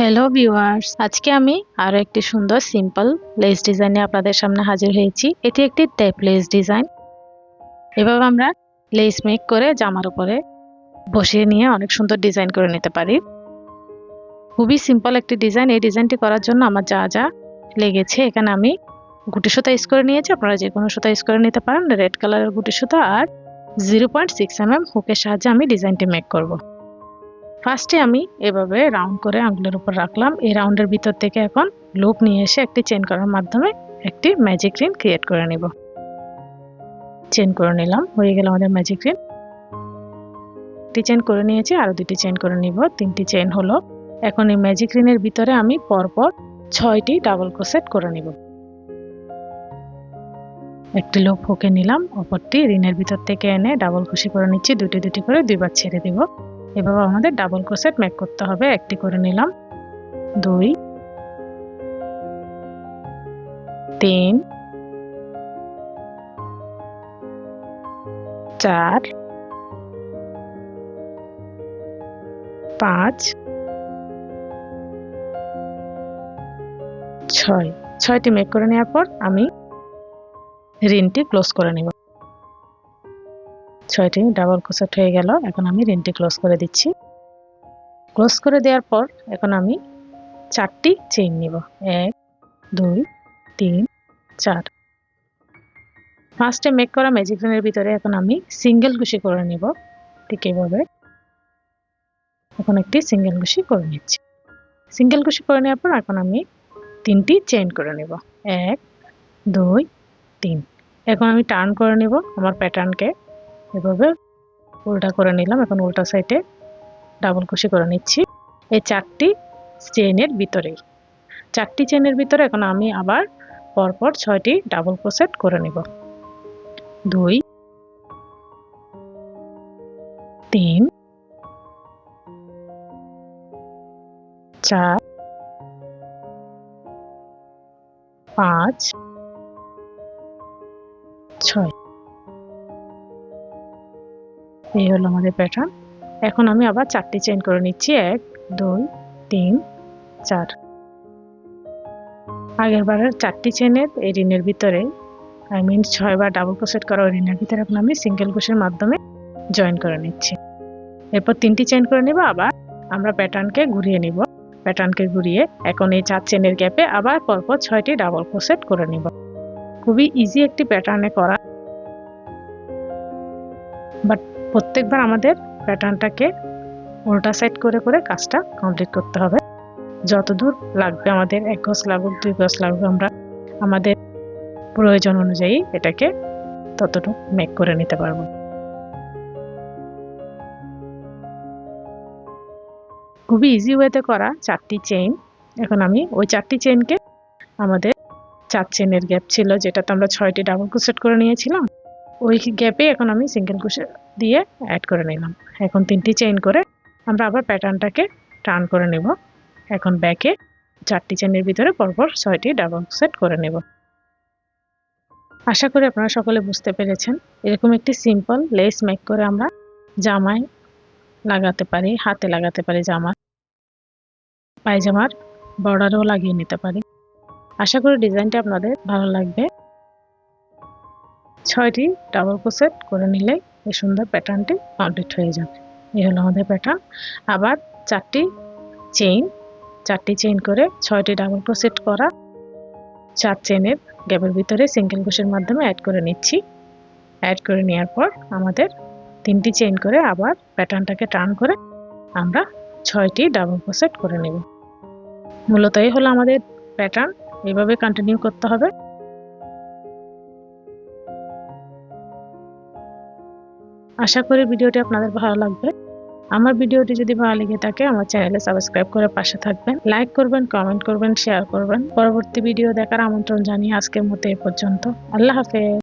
Hello viewers আজকে আমি আরও একটি সুন্দর সিম্পল লেস ডিজাইনে আপনাদের সামনে হাজির হয়েছি। এটি একটি টেপ লেস ডিজাইন এভাবে আমরা লেস মেক করে জামার উপরে বসিয়ে নিয়ে অনেক সুন্দর ডিজাইন করে নিতে পারি। খুবই সিম্পল একটি ডিজাইন এই ডিজাইনটি করার জন্য আমার যা যা লেগেছে, এখানে আমি গুটি সুতা ইউজ করে নিয়েছি। আপনারা যে কোনো সুতা ইউজ করে নিতে পারেন। রেড কালারের গুটি সুতা আর zero point six M M হুকের সাহায্যে আমি ডিজাইনটি মেক করব। ফার্স্টে আমি এভাবে রাউন্ড করে আঙুলের উপর রাখলাম। এই রাউন্ডের ভিতর থেকে এখন লুপ নিয়ে এসে একটি চেন করার মাধ্যমে একটি ম্যাজিক রিন ক্রিয়েট করে নিব। চেন করে নিলাম। হয়ে গেল আমাদের ম্যাজিক রিন একটি চেন করে নিয়েছি, আরও দুটি চেন করে নিব। তিনটি চেন হলো। এখন এই ম্যাজিক রিনের ভিতরে আমি পরপর ছয়টি ডাবল ক্রোসেট করে নিব। একটি লোপ হুকে নিলাম। অপরটি রিনের ভিতর থেকে এনে ডাবল খুশি করে নিচ্ছি। দুটি দুটি করে দুইবার ছেড়ে দিব। এভাবে আমাদের ডাবল ক্রোসেট মেক করতে হবে। একটি করে নিলাম। দুই, তিন, চার, পাঁচ, ছয়। ছয়টি মেক করে নেওয়ার পর আমি রিনটি ক্লোজ করে নিব। ছয়টি ডাবল ক্রোসেট হয়ে গেল। এখন আমি রিনটি ক্লোজ করে দিচ্ছি। ক্লোজ করে দেওয়ার পর এখন আমি চারটি চেইন নিব। এক, দুই, তিন, চার। ফার্স্টে মেক করা ম্যাজিক রিনের ভিতরে এখন আমি সিঙ্গেল কুশি করে নিব। ঠিক এভাবে এখন একটি সিঙ্গেল কুশি করে নিচ্ছি। সিঙ্গেল কুশি করে নেওয়ার পর এখন আমি তিনটি চেইন করে নেব। এক, দুই, তিন। এখন আমি টার্ন করে নিব আমার প্যাটার্নকে এভাবে উল্টা করে নিলাম। এখন উল্টা সাইডে ডাবল কুশি করে নিচ্ছি। এই চারটি চেইনের ভিতরেই। চারটি চেইনের ভিতরে এখন আমি আবার পরপর ছয়টি ডাবল ক্রোসেট করে নিব। দুই, তিন, চার, পাঁচ এই হলো আমাদের প্যাটার্ন এখন আমি আবার চারটি চেইন করে নিচ্ছি। এক, দুই, তিন, চার। আগের বারের চারটি চেনের এই রিনের ভিতরে আই মিন ছয়বার ডাবল ক্রোশেট করা ওই রিনের ভিতরে এখন আমি সিঙ্গেল ক্রোশের মাধ্যমে জয়েন করে নিচ্ছি। এরপর তিনটি চেন করে নিব, আবার আমরা প্যাটার্নকে ঘুরিয়ে নিব। প্যাটার্নকে ঘুরিয়ে এখন এই চার চেনের গ্যাপে আবার পরপর ছয়টি ডাবল ক্রোশেট করে নিব। খুবই ইজি একটি প্যাটার্নে করা। বাট প্রত্যেকবার আমাদের প্যাটার্নটাকে উল্টা সাইড করে করে কাজটা কমপ্লিট করতে হবে। যতদূর লাগবে আমাদের, এক গজ লাগুক, দুই গজ লাগুক, আমরা আমাদের প্রয়োজন অনুযায়ী এটাকে ততটুকু মেক করে নিতে পারব। খুবই ইজি ওয়েতে করা চারটি চেইন এখন আমি ওই চারটি চেইনকে আমাদের চার চেনের গ্যাপ ছিল, যেটাতে আমরা ছয়টি ডাবল ক্রোশেট করে নিয়েছিলাম। ওই গ্যাপে এখন আমি সিঙ্গেল ক্রোশেট দিয়ে অ্যাড করে নিলাম। এখন তিনটি চেইন করে আমরা আবার প্যাটার্নটাকে টার্ন করে নেব। এখন ব্যাকে চারটি চেনের ভিতরে পরপর ছয়টি ডাবল সেট করে নেব। আশা করি আপনারা সকলে বুঝতে পেরেছেন। এরকম একটি সিম্পল লেস মেক করে আমরা জামায় লাগাতে পারি, হাতে লাগাতে পারি জামা। পায়জামার বর্ডারও লাগিয়ে নিতে পারি। আশা করি ডিজাইনটা আপনাদের ভালো লাগবে। ছয়টি ডাবল ক্রোশেট করে নিলে এই সুন্দর প্যাটার্নটি কমপ্লিট হয়ে যাবে। এই হলো আমাদের প্যাটার্ন আবার চারটি চেইন চারটি চেইন করে ছয়টি ডাবল ক্রোশেট করা, চার চেনের গ্যাপের ভিতরে সিঙ্গেল ক্রোশের মাধ্যমে অ্যাড করে নিচ্ছি। অ্যাড করে নেওয়ার পর আমাদের তিনটি চেইন করে আবার প্যাটার্নটাকে টার্ন করে আমরা ছয়টি ডাবল ক্রোশেট করে নেব। মূলত এই হলো আমাদের প্যাটার্ন এইভাবে কন্টিনিউ করতে হবে। আশা করি ভিডিওটি আপনাদের ভালো লাগবে। আমার ভিডিওটি যদি ভালো লেগে থাকে, আমার চ্যানেলে সাবস্ক্রাইব করে পাশে থাকবেন। লাইক করবেন, কমেন্ট করবেন, শেয়ার করবেন। পরবর্তী ভিডিও দেখার আমন্ত্রণ জানিয়ে আজকের মতো এ পর্যন্ত। আল্লাহ হাফেজ।